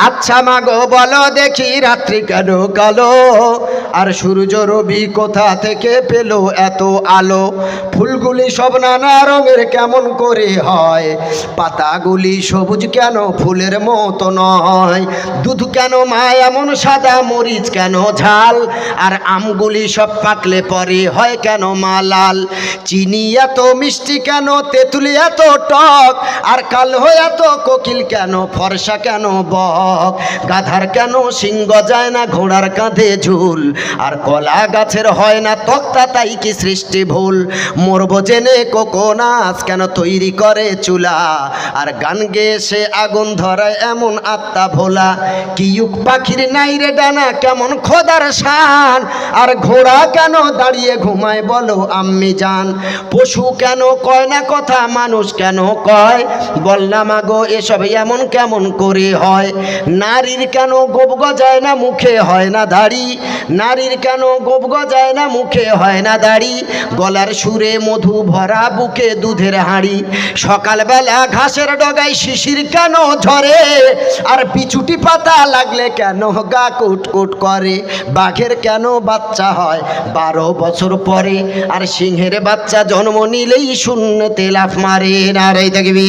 আচ্ছা মাগো বলো দেখি রাত্রি কেন কালো? আর সূর্য রবি কোথা থেকে পেল এত আলো? ফুলগুলি সব নানা রঙের কেমন করে হয়? পাতাগুলি সবুজ কেন ফুলের মতো নয়? দুধ কেন মা এমন সাদা, মরিচ কেন ঝাল? আর আমগুলি সব পাকলে পরে হয় কেন মা লাল? চিনি এত মিষ্টি কেন, তেঁতুলি এত টক? আর কাল হয়ে এত কোকিল কেন, ফর্সা কেন বক? গাধার কেন সিংহ যায় না, ঘোড়ার কাঁধে ঝুল? আর কলা গাছের হয় না তক্তা, তাই কি সৃষ্টি ভুল? মরব জেনে কোকোনাস কেন তৈরি করে চুলা? আর গান গেয়ে সে আগুন ধরায় এমন আত্মা ভোলা। কিউক পাখির নাই রে ডানা, কেমন খোদার শান? আর ঘোড়া কেন দাঁড়িয়ে ঘুমায় বলো আম্মি জান? পশু কেন কয় না কথা, মানুষ কেন কয়? বললাম আগো এসব এমন কেমন করে হয়? নারীর কেন গোপ গজায় না, মুখে হয় না দাড়ি? নারীর কেন গোপ গজায় না? মুখে হয় না দাড়ি। গলার সুরে মধু ভরা বুকে দুধের হাঁড়ি। সকালবেলা ঘাসের ডগায় শিশির কেন ঝরে? আর পিছুটি পাতা লাগলে কেন গা কুটকুট করে? বাঘের কেন বাচ্চা হয় বারো বছর পরে? আর সিংহের বাচ্চা জন্ম নিলেই শূন্যতে লাফ মারে। নারাই দেখবি